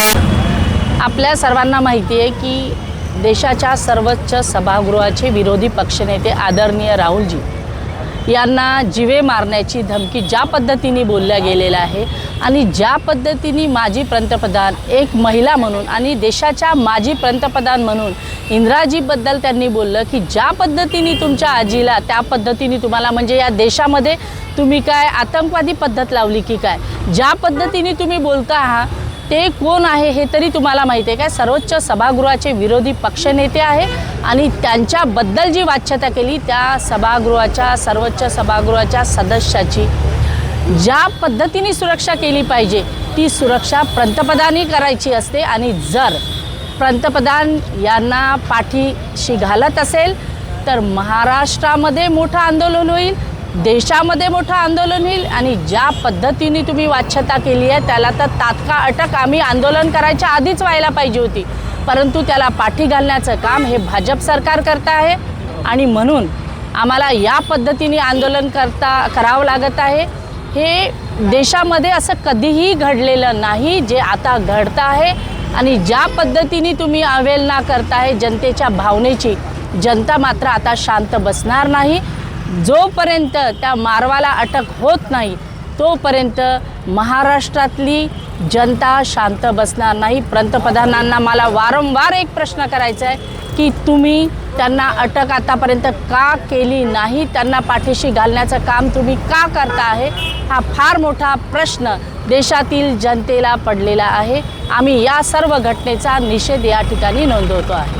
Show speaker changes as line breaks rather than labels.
आपल्या सर्वांना माहिती आहे की देशाच्या सर्वोच्च सभागृहाचे विरोधी पक्षनेते आदरणीय राहुलजी यांना जिवे मारण्याची धमकी ज्या पद्धतीने बोलल्या गेलेल्या आहे आणि ज्या पद्धतीने माजी पंतप्रधान एक महिला म्हणून आणि देशाच्या माजी पंतप्रधान म्हणून इंदिराजीबद्दल त्यांनी बोललं की ज्या पद्धतीने तुमच्या आजीला त्या पद्धतीने तुम्हाला म्हणजे या देशामध्ये तुम्ही काय आतंकवादी पद्धत लावली की काय? ज्या पद्धतीने तुम्ही बोलता आहात ते कोण आहे हे तरी तुम्हाला माहिती आहे काय सर्वोच्च सभागृहाचे विरोधी पक्षनेते आहे आणि त्यांच्याबद्दल जी वाच्यता केली त्या सभागृहाच्या सर्वोच्च सभागृहाच्या सदस्याची. ज्या पद्धतीने सुरक्षा केली पाहिजे ती सुरक्षा पंतप्रधानही करायची असते आणि जर पंतप्रधान यांना पाठीशी घालत असेल तर महाराष्ट्रामध्ये मोठं आंदोलन होईल. देशामध्ये मोठं आंदोलन होईल आणि ज्या पद्धतीने तुम्ही वाच्यता केली आहे त्याला तर तात्काळ अटक आम्ही आंदोलन करायच्या आधीच व्हायला पाहिजे होती. परंतु त्याला पाठी घालण्याचं काम हे भाजप सरकार करत आहे आणि म्हणून आम्हाला या पद्धतीने आंदोलन करता करावं लागत आहे. हे देशामध्ये असं कधीही घडलेलं नाही जे आता घडतं आहे. आणि ज्या पद्धतीने तुम्ही अवेलना करताय जनतेच्या भावनेची जनता मात्र आता शांत बसणार नाही. जोपर्यंत त्या मारवाला अटक होत नाही तोपर्यंत महाराष्ट्रातली जनता शांत बसणार नाही. पंतप्रधानांना मला वारंवार एक प्रश्न करायचा आहे की तुम्ही त्यांना अटक आतापर्यंत का केली नाही? त्यांना पाठीशी घालण्याचं काम तुम्ही का करता आहे हा फार मोठा प्रश्न देशातील जनतेला पडलेला आहे. आम्ही या सर्व घटनेचा निषेध या ठिकाणी नोंदवतो आहे.